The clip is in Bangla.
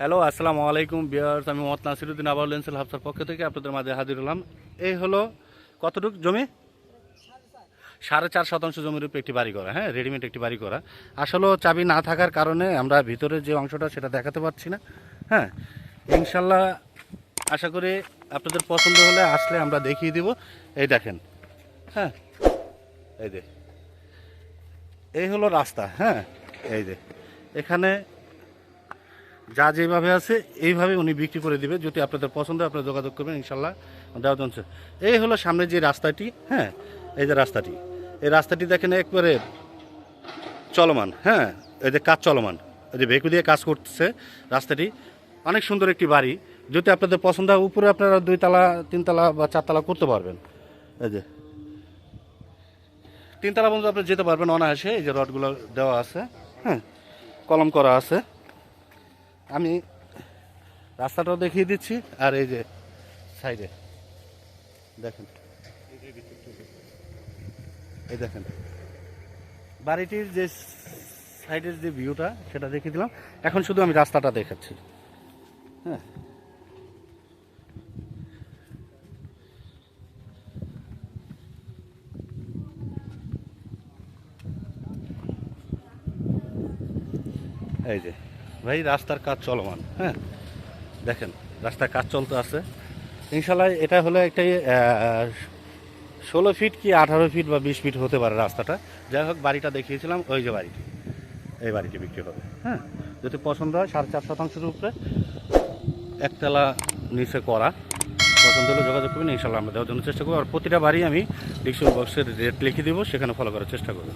হ্যালো, আসসালামু আলাইকুম বিয়ার্স আমি মোহাম্মদ নাসিরুদ্দিন আবার লেন্সেল হাফসার পক্ষ থেকে আপনাদের মাঝে হাজির হলাম। এই হলো কতটুকু জমি? সাড়ে চার শতাংশ জমির উপর একটি বাড়ি করা হ্যাঁ রেডিমেড একটি বাড়ি করা। আসলে চাবি না থাকার কারণে আমরা ভিতরে যে অংশটা, সেটা দেখাতে পারছি না হ্যাঁ। ইনশাল্লাহ আশা করি আপনাদের পছন্দ হলে আসলে আমরা দেখিয়ে দিব। এই দেখেন হ্যাঁ এই যে। এই হলো রাস্তা হ্যাঁ এই যে। এখানে যা যেভাবে আছে, এইভাবে উনি বিক্রি করে দিবে। যদি আপনাদের পছন্দ আপনারা যোগাযোগ করবেন ইনশাল্লাহ দেওয়া জন্য এই হলো সামনে যে রাস্তাটি হ্যাঁ এই যে রাস্তাটি। এই রাস্তাটি দেখেন একবারে চলমান হ্যাঁ এই যে কাজ চলমান। এই যে ভেকু দিয়ে কাজ করতেছে রাস্তাটি। অনেক সুন্দর একটি বাড়ি। যদি আপনাদের পছন্দ হয়, উপরে আপনারা দুই তালা তিনতলা বা চারতলা করতে পারবেন। এই যে তিনতলা পর্যন্ত আপনি যেতে পারবেন অনায়াসে। এই যে রডগুলো দেওয়া আছে হ্যাঁ কলম করা আছে। আমি রাস্তাটাও দেখিয়ে দিচ্ছি, আর এই যে সাইডে। দেখেন। এই দেখেন। বাড়িটির যে সাইডের যে ভিউটা, সেটা দেখিয়ে দিলাম। এখন শুধু আমি রাস্তাটা দেখাচ্ছি। হ্যাঁ। এই যে। ভাই, রাস্তার কাজ চলমান হ্যাঁ? দেখেন, রাস্তার কাজ চলতে আছে। ইনশাল্লাহ এটা হলো একটাই ষোলো ফিট কি আঠারো ফিট বা বিশ ফিট হতে পারে রাস্তাটা। যাই হোক, বাড়িটা দেখিয়েছিলাম, ওই যে বাড়িটি। এই বাড়িটি বিক্রি হবে হ্যাঁ? যদি পছন্দ হয়, সাড়ে চার শতাংশের উপরে। একতলা নিচে করা। পছন্দ হলে যোগাযোগ করবেন ইনশাল্লাহ আমরা দেওয়ার জন্য চেষ্টা করব। আর প্রতিটা বাড়ি আমি ডিসক্রিপশন বক্সের রেট লিখে দেবো, সেখানে ফলো করার চেষ্টা করব।